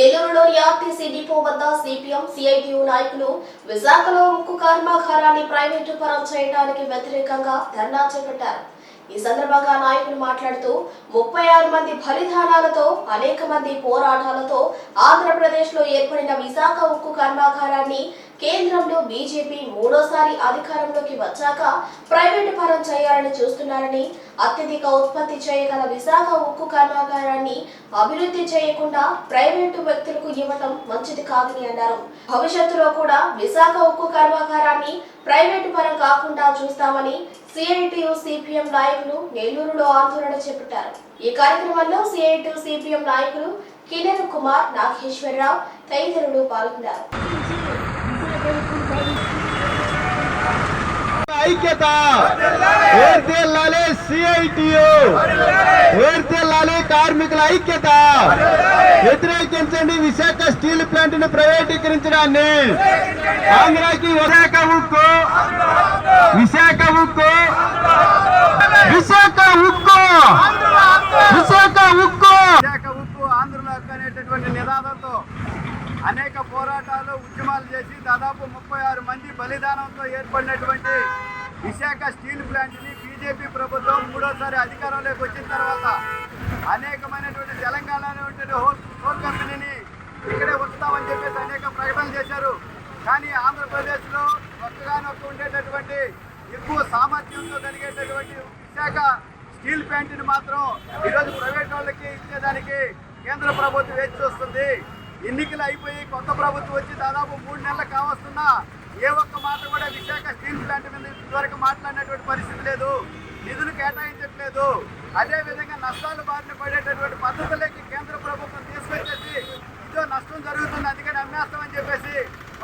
నెల్లూరులోని RTC depot వద్ద CPM CITU నాయకులు విశాఖలో ఉక్కు కర్మాగారాన్ని ప్రైవేటు పరం చేయడానికి వ్యతిరేకంగా ధర్నా చేపట్టారు. ఈ సందర్భంగా నాయకులు మాట్లాడుతూ ముప్పై ఆరు మంది బలిదానాలతో అనేక మంది పోరాటాలతో ఆంధ్రప్రదేశ్లో ఏర్పడిన విశాఖ ఉక్కు కర్మాగారాన్ని కేంద్రంలో బీజేపీ మూడోసారి అధికారంలోకి వచ్చాక ప్రైవేటు పరం చేయాలని చూస్తున్నారని అత్యధిక ఉత్పత్తి చేయగల విశాఖ ఉక్కు కర్మాగారాన్ని అభివృద్ధి చేయకుండా ప్రైవేటు వ్యక్తులకు ఇవ్వటం మంచిది కాదని అన్నారు. భవిష్యత్తులో కూడా విశాఖ ఉక్కు కర్మాగారాన్ని ప్రైవేటు పరం కాకుండా చూస్తామని సిఐటియు సిపిఎం నాయకులు నెల్లూరులో ఆందోళన చేపట్టారు. ఈ కార్యక్రమంలో సిఐటియు సిపిఎం నాయకులు కిరణ్ కుమార్ నాగేశ్వరరావు తదితరులు పాల్గొన్నారు. ఐక్యత. ఏర్తెల్లాలి సిఐటియు. ఏర్తెల్లాలి కార్మికుల ఐక్యత. వ్యతిరేకించండి విశాఖ స్టీల్ ప్లాంట్ను ప్రైవేటీకరించడాన్ని. ఆంధ్రాకి విశాఖ ఉక్కు. విశాఖ ఉక్కు. విశాఖ ఉక్కు. విశాఖ ఉక్కు. విశాఖ ఉక్కు ఆంధ్రుల హక్కు అనేటటువంటి నినాదంతో అనేక పోరాటాలు ఉద్యమాలు చేసి దాదాపు ముప్పై ఆరు మంది బలిదానంతో ఏర్పడినటువంటి విశాఖ స్టీల్ ప్లాంట్ని బీజేపీ ప్రభుత్వం మూడోసారి అధికారంలోకి వచ్చిన తర్వాత అనేకమైనటువంటి తెలంగాణలో ఉండే హోల్ కంపెనీని ఇక్కడే ఉంచుతామని చెప్పేసి అనేక ప్రకటనలు చేశారు. కానీ ఆంధ్రప్రదేశ్లో ఒక్కగానొక్క ఉండేటటువంటి ఎక్కువ సామర్థ్యంతో కలిగేటటువంటి విశాఖ స్టీల్ ప్లాంట్ని మాత్రం ఈరోజు ప్రైవేట్ వాళ్ళకి ఇచ్చేదానికి కేంద్ర ప్రభుత్వం వేచి చూస్తుంది. ఎన్నికలు అయిపోయి కొత్త ప్రభుత్వం వచ్చి దాదాపు మూడు నెలలు కావస్తున్నా ఏ ఒక్క మాట కూడా విశాఖ స్టీల్ ప్లాంట్ మీద ఇంతవరకు మాట్లాడినటువంటి పరిస్థితి లేదు. నిధులు కేటాయించట్లేదు. అదే విధంగా నష్టాలు బారిన పడేటటువంటి పద్ధతులకి కేంద్ర ప్రభుత్వం తీసుకొచ్చేసి ఇదో నష్టం జరుగుతుంది అందుకని అమ్మేస్తామని చెప్పేసి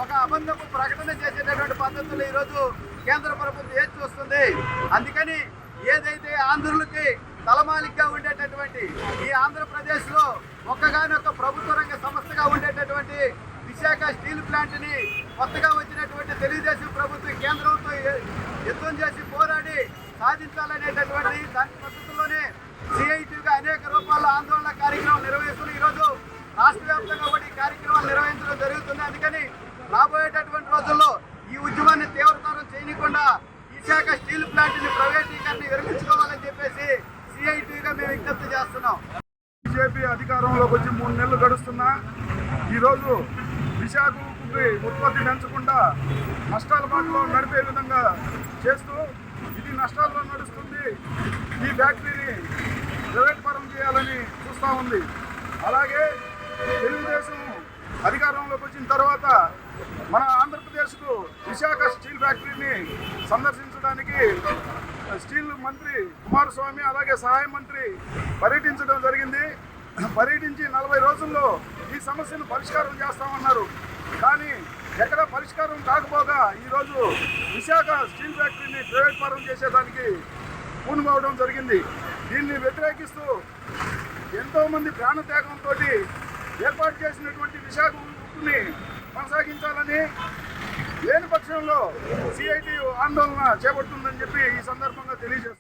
ఒక అబద్ధపు ప్రకటన చేసేటటువంటి పద్ధతులు ఈరోజు కేంద్ర ప్రభుత్వం ఏది చూస్తుంది? అందుకని ఏదైతే ఆంధ్రులకి తలమాలికగా ఉండేటటువంటి ఈ ఆంధ్రప్రదేశ్లో ఒక్కగానొక్క ప్రభుత్వ రంగ సంస్థగా ఉండేటటువంటి విశాఖ స్టీల్ ప్లాంట్ని కొత్తగా వచ్చినటువంటి తెలుగుదేశం ప్రభుత్వం కేంద్రంతో యుద్ధం చేసి పోరాడి సాధించాలనేటటువంటి దాని పద్ధతిలోనే సిఐటిగా అనేక రూపాల్లో ఆందోళన కార్యక్రమం నిర్వహిస్తున్న ఈరోజు రాష్ట్ర వ్యాప్తంగా కూడా ఈ కార్యక్రమాలు నిర్వహించడం జరుగుతుంది. అందుకని రాబోయేటటువంటి రోజుల్లో ఈ ఉద్యమాన్ని తీవ్రతరం చేయకుండా విశాఖ స్టీల్ ప్లాంట్ని ప్రైవేటీకరణ విరమించుకోవాలని చెప్పేసి సిఐటిగా మేము విజ్ఞప్తి చేస్తున్నాం. బీజేపీ అధికారంలోకి వచ్చి మూడు నెలలు గడుస్తున్నా ఈరోజు విశాఖ ఉత్పత్తి పెంచకుండా నష్టాల బాటలో నడిపే విధంగా చేస్తూ ఇది నష్టాల్లో నడుస్తుంది. ఈ ఫ్యాక్టరీని ప్రైవేట్ పరం చేయాలని చూస్తూ ఉంది. అలాగే తెలుగుదేశం అధికారంలోకి వచ్చిన తర్వాత మన ఆంధ్రప్రదేశ్కు విశాఖ స్టీల్ ఫ్యాక్టరీని సందర్శించడానికి స్టీల్ మంత్రి కుమారస్వామి అలాగే సహాయ మంత్రి పర్యటించడం జరిగింది. పర్యటించి నలభై రోజుల్లో ఈ సమస్యను పరిష్కారం చేస్తామన్నారు. కానీ ఎక్కడ పరిష్కారం కాకపోగా ఈరోజు విశాఖ స్టీల్ ఫ్యాక్టరీని ప్రైవేట్ పరం చేసేదానికి పూనుకోవడం జరిగింది. దీన్ని వ్యతిరేకిస్తూ ఎంతోమంది ప్రాణత్యాగంతో ఏర్పాటు చేసినటువంటి విశాఖ ఉక్కుని కొనసాగించాలని లేని పక్షంలో సిఐటి ఆందోళన చేపడుతుందని చెప్పి ఈ సందర్భంగా తెలియజేస్తుంది